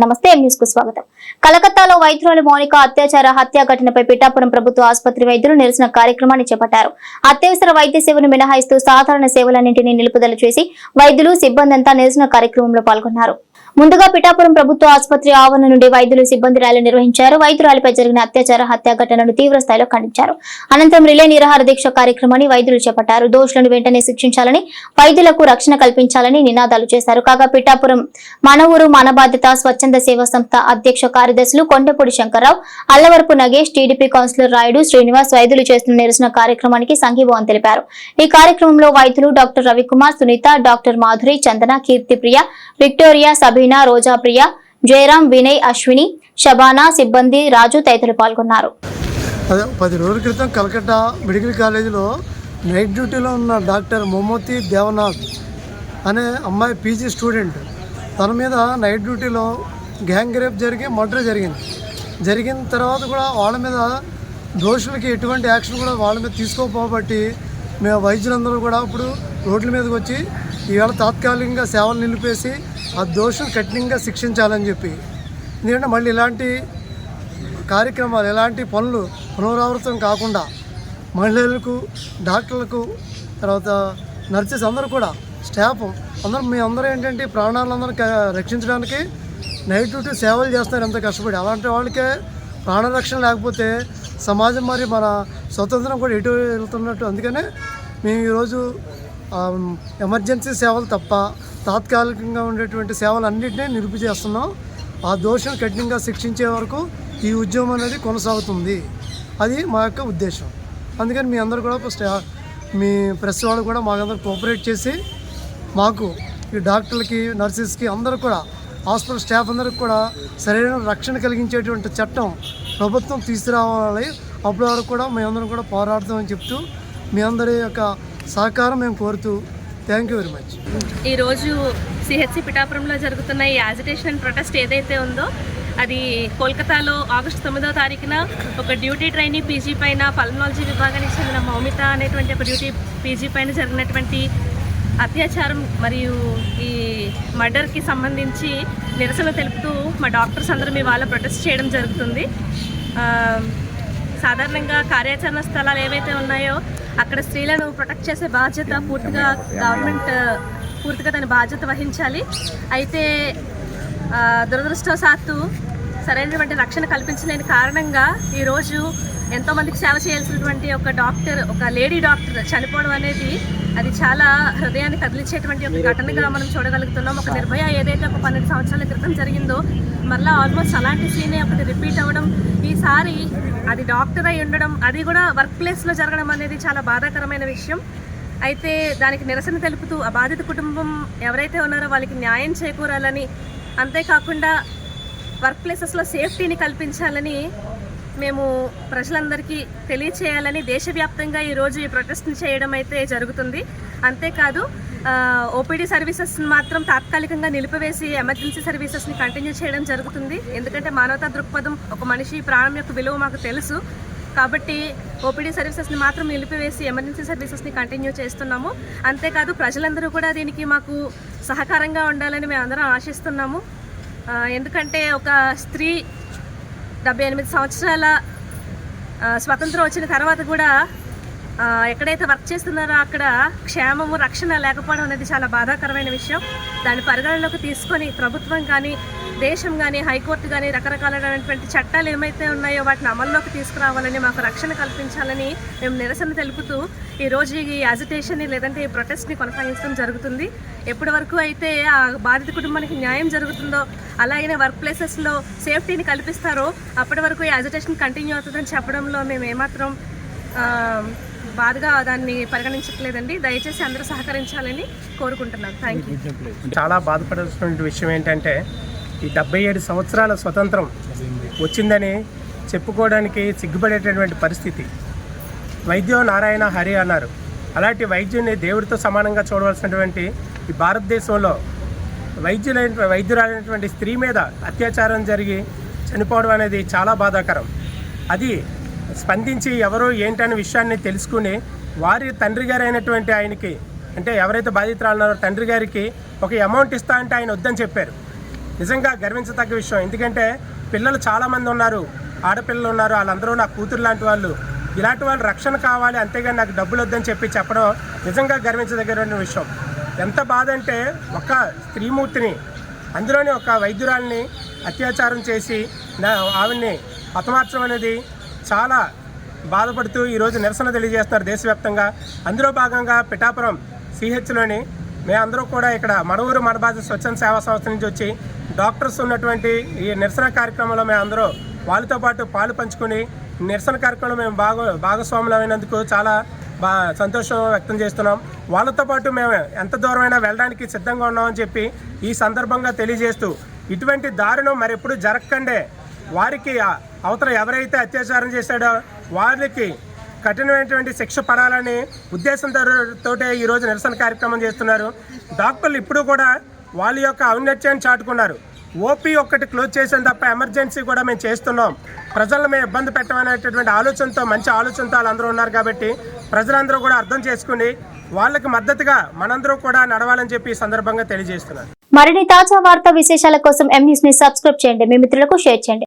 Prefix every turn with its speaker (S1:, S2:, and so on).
S1: నమస్తే న్యూస్కు స్వాగతం. కలకత్తాలో వైద్యురాలు మౌనిక అత్యాచార హత్య ఘటనపై పిఠాపురం ప్రభుత్వ ఆసుపత్రి వైద్యులు నిరసన కార్యక్రమాన్ని చేపట్టారు. అత్యవసర వైద్య సేవను మినహాయిస్తూ సాధారణ సేవలన్నింటినీ నిలుపుదల చేసి వైద్యులు సిబ్బంది అంతా నిరసన కార్యక్రమంలో పాల్గొన్నారు. ముందుగా పిఠాపురం ప్రభుత్వ ఆసుపత్రి ఆవరణ నుండి వైద్యులు సిబ్బంది ర్యాలీ నిర్వహించారు. వైద్యురాలిపై జరిగిన అత్యాచార హత్య ఘటనను తీవ్ర స్థాయిలో ఖండించారు. అనంతరం రిలే నిరాహార దీక్ష కార్యక్రమాన్ని వైద్యులు చేపట్టారు. దోషులను వెంటనే శిక్షించాలని వైద్యులకు రక్షణ కల్పించాలని నినాదాలు చేశారు. కాగా పిఠాపురం మనవూరు మన బాధ్యత స్వచ్ఛంద సేవా సంస్థ అధ్యక్ష కార్యదర్శులు కొండపూడి శంకర్రావు అల్లవరపు నగేష్ టీడీపీ కౌన్సిలర్ రాయుడు శ్రీనివాస్ వైద్యులు చేస్తున్న నిరసన కార్యక్రమానికి సంఘీభావం తెలిపారు. ఈ కార్యక్రమంలో వైద్యులు doctor Ravikumar Sunitha doctor Madhuri Chandana Keerthipriya Victoria Sabina Roja Priya Jayaram Vinay Ashwini Shabana సిబ్బంది రాజు తదితరులు పాల్గొన్నారు.
S2: అదే పది రోజుల క్రితం కలకట్టా మెడికల్ కాలేజీలో నైట్ డ్యూటీలో ఉన్న డాక్టర్ మొమ్మతి దేవనాథ్ అనే అమ్మాయి పీజీ స్టూడెంట్. తన మీద నైట్ డ్యూటీలో గ్యాంగ్ రేప్ జరిగి మర్డర్ జరిగింది. జరిగిన తర్వాత కూడా వాళ్ళ మీద దోషులకి ఎటువంటి యాక్షన్ కూడా వాళ్ళ మీద తీసుకోపోబట్టి మేము వైద్యులందరూ కూడా ఇప్పుడు రోడ్ల మీదకి వచ్చి ఈవేళ తాత్కాలికంగా సేవలు నిలిపేసి ఆ దోషులు కఠినంగా శిక్షించాలని చెప్పి. ఎందుకంటే మళ్ళీ ఇలాంటి కార్యక్రమాలు ఎలాంటి పనులు పునరావృతం కాకుండా మహిళలకు డాక్టర్లకు తర్వాత నర్సెస్ అందరూ కూడా స్టాఫ్ అందరూ మీ అందరూ ఏంటంటే ప్రాణాలందరూ రక్షించడానికి నైట్ డ్యూటీ సేవలు చేస్తున్నారు ఎంత కష్టపడి. అలాంటి వాళ్ళకే ప్రాణరక్షణ లేకపోతే సమాజం మరి మన స్వతంత్రం కూడా ఎటు వెళ్తున్నట్టు. అందుకనే మేము ఈరోజు ఎమర్జెన్సీ సేవలు తప్ప తాత్కాలికంగా ఉండేటువంటి సేవలు అన్నింటినీ నిలుపు చేస్తున్నాం ఆ దోషం కఠినంగా శిక్షించే వరకు ఈ ఉద్యమం అనేది కొనసాగుతుంది. అది మా యొక్క ఉద్దేశం. అందుకని మీ అందరు కూడా స్టా- మీ ప్రెస్ వాళ్ళు కూడా మాకందరూ కోఆపరేట్ చేసి మాకు ఈ డాక్టర్లకి నర్సెస్కి అందరూ కూడా హాస్పిటల్ స్టాఫ్ అందరికి కూడా సరైన రక్షణ కలిగించేటువంటి చట్టం ప్రభుత్వం తీసుకురావాలి. అప్పటి వరకు కూడా మేమందరం కూడా పోరాడతామని చెప్తూ మీ అందరి యొక్క సహకారం మేము కోరుతూ థ్యాంక్ యూ వెరీ మచ్
S3: ఈరోజు సిహెచ్సి పిఠాపురంలో జరుగుతున్న ఈ యాజిటేషన్ అండ్ ప్రొటెస్ట్ ఏదైతే ఉందో అది కోల్కతాలో ఆగస్టు తొమ్మిదో తారీఖున ఒక డ్యూటీ ట్రైనీ పీజీ పైన పల్మనాలజీ విభాగానికి చెందిన మౌమిత అనేటువంటి ఒక డ్యూటీ పీజీ పైన జరిగినటువంటి అత్యాచారం మరియు ఈ మర్డర్కి సంబంధించి నిరసన తెలుపుతూ మా డాక్టర్స్ అందరం ఇవాళ ప్రొటెస్ట్ చేయడం జరుగుతుంది. సాధారణంగా కార్యాచరణ స్థలాలు ఏవైతే ఉన్నాయో అక్కడ స్త్రీలను ప్రొటెక్ట్ చేసే బాధ్యత పూర్తిగా గవర్నమెంట్ uh, పూర్తిగా తన బాధ్యత వహించాలి. అయితే దురదృష్టవశాత్తు సరైనటువంటి రక్షణ కల్పించలేని కారణంగా ఈరోజు ఎంతోమందికి సేవ చేయాల్సినటువంటి ఒక డాక్టర్ ఒక లేడీ డాక్టర్ చనిపోవడం అనేది అది చాలా హృదయాన్ని కదిలించేటువంటి ఒక ఘటనగా మనం చూడగలుగుతున్నాం. ఒక నిర్భయ ఏదైతే ఒక పన్నెండు సంవత్సరాల క్రితం జరిగిందో మళ్ళీ ఆల్మోస్ట్ అలాంటి సీనే ఒకటి రిపీట్ అవ్వడం ఈసారి అది డాక్టర్ అయి ఉండడం అది కూడా వర్క్ ప్లేస్లో జరగడం అనేది చాలా బాధాకరమైన విషయం. అయితే దానికి నిరసన తెలుపుతూ ఆ బాధిత కుటుంబం ఎవరైతే ఉన్నారో వాళ్ళకి న్యాయం చేకూరాలని అంతేకాకుండా వర్క్ ప్లేసెస్లో సేఫ్టీని కల్పించాలని మేము ప్రజలందరికీ తెలియచేయాలని దేశవ్యాప్తంగా ఈరోజు ఈ ప్రొటెస్ట్ని చేయడం అయితే జరుగుతుంది. అంతేకాదు ఓపీడీ సర్వీసెస్ని మాత్రం తాత్కాలికంగా నిలిపివేసి ఎమర్జెన్సీ సర్వీసెస్ని కంటిన్యూ చేయడం జరుగుతుంది. ఎందుకంటే మానవతా దృక్పథం ఒక మనిషి ప్రాణం యొక్క విలువ మాకు తెలుసు. కాబట్టి ఓపీడీ సర్వీసెస్ని మాత్రం నిలిపివేసి ఎమర్జెన్సీ సర్వీసెస్ని కంటిన్యూ చేస్తున్నాము. అంతేకాదు ప్రజలందరూ కూడా దీనికి మాకు సహకారంగా ఉండాలని మేము అందరం ఆశిస్తున్నాము ఎందుకంటే ఒక స్త్రీ డెబ్బై ఎనిమిది సంవత్సరాల స్వతంత్రం వచ్చిన తర్వాత కూడా ఎక్కడైతే వర్క్ చేస్తున్నారో అక్కడ క్షేమము రక్షణ లేకపోవడం అనేది చాలా బాధాకరమైన విషయం. దాన్ని పరిగణలోకి తీసుకొని ప్రభుత్వం కానీ దేశం కానీ హైకోర్టు కానీ రకరకాలైనటువంటి చట్టాలు ఏమైతే ఉన్నాయో వాటిని అమల్లోకి తీసుకురావాలని మాకు రక్షణ కల్పించాలని మేము నిరసన తెలుపుతూ ఈరోజు ఈ యాజిటేషన్ని లేదంటే ఈ ప్రొటెస్ట్ని కొనసాగించడం జరుగుతుంది. ఎప్పటి వరకు అయితే ఆ బాధిత కుటుంబానికి న్యాయం జరుగుతుందో అలాగనే వర్క్ ప్లేసెస్లో సేఫ్టీని కల్పిస్తారో అప్పటి వరకు ఈ యాజిటేషన్ కంటిన్యూ అవుతుందని చెప్పడంలో మేము ఏమాత్రం బాధగా దాన్ని పరిగణించట్లేదండి. దయచేసి అందరూ సహకరించాలని కోరుకుంటున్నాను థ్యాంక్ యూ
S4: చాలా బాధపడాల్సినటువంటి విషయం ఏంటంటే ఈ డెబ్బై ఏడు సంవత్సరాల స్వతంత్రం వచ్చిందని చెప్పుకోవడానికి సిగ్గుపడేటటువంటి పరిస్థితి. వైద్యం నారాయణ హరి అన్నారు. అలాంటి వైద్యుని దేవుడితో సమానంగా చూడవలసినటువంటి ఈ భారతదేశంలో వైద్యులైన వైద్యురాలైనటువంటి స్త్రీ మీద అత్యాచారం జరిగి చనిపోవడం అనేది చాలా బాధాకరం. అది స్పందించి ఎవరు ఏంటనే విషయాన్ని తెలుసుకుని వారి తండ్రి గారు అయినటువంటి ఆయనకి అంటే ఎవరైతే బాధితురాలున్నారో తండ్రి గారికి ఒక అమౌంట్ ఇస్తా అంటే ఆయన వద్దని చెప్పారు. నిజంగా గర్వించదగ్గ విషయం. ఎందుకంటే పిల్లలు చాలామంది ఉన్నారు ఆడపిల్లలు ఉన్నారు వాళ్ళందరూ నా కూతురు లాంటి వాళ్ళు. ఇలాంటి వాళ్ళు రక్షణ కావాలి అంతేగాని నాకు డబ్బులు వద్దని చెప్పి చెప్పడం నిజంగా గర్వించదగిన విషయం. ఎంత బాధ అంటే ఒక స్త్రీమూర్తిని అందులోని ఒక వైద్యురాల్ని అత్యాచారం చేసి నా ఆవిడ్ని హతమార్చడం అనేది చాలా బాధపడుతూ ఈరోజు నిరసన తెలియజేస్తున్నారు దేశవ్యాప్తంగా. అందులో భాగంగా పిఠాపురం సిహెచ్లోని మేమందరూ కూడా ఇక్కడ మనూరు మనబాజ స్వచ్ఛంద సేవా సంస్థ నుంచి వచ్చి డాక్టర్స్ ఉన్నటువంటి ఈ నిరసన కార్యక్రమంలో మేమందరూ వాళ్ళతో పాటు పాలు పంచుకొని నిరసన కార్యక్రమంలో మేము భాగ భాగస్వాములమైనందుకు చాలా బా సంతోషం వ్యక్తం చేస్తున్నాం. వాళ్ళతో పాటు మేము ఎంత దూరమైనా వెళ్ళడానికి సిద్ధంగా ఉన్నామని చెప్పి ఈ సందర్భంగా తెలియజేస్తూ ఇటువంటి దారుణం మరెప్పుడు జరగకండే వారికి అవతల ఎవరైతే అత్యాచారం చేశాడో వారికి కఠినమైనటువంటి శిక్ష పడాలని ఉద్దేశంతో తోటే ఈరోజు నిరసన కార్యక్రమం చేస్తున్నారు. డాక్టర్లు ఇప్పుడు కూడా వాళ్ళ యొక్క ఔన్నత్యాన్ని చాటుకున్నారు. ఓపీ ఒక్కటి క్లోజ్ చేసాం తప్ప ఎమర్జెన్సీ కూడా మేము చేస్తున్నాం. ప్రజలను మేము ఇబ్బంది పెట్టమనేటటువంటి ఆలోచనతో మంచి ఆలోచనతో వాళ్ళందరూ ఉన్నారు కాబట్టి ప్రజలందరూ కూడా అర్థం చేసుకుని వాళ్ళకి మద్దతుగా మనందరూ కూడా నడవాలని చెప్పి ఈ సందర్భంగా తెలియజేస్తున్నారు
S1: మరిన్ని తాజా వార్తా విశేషాల కోసం ఎం న్యూస్ని సబ్స్క్రైబ్ చేయండి. మీ మిత్రులకు షేర్ చేయండి.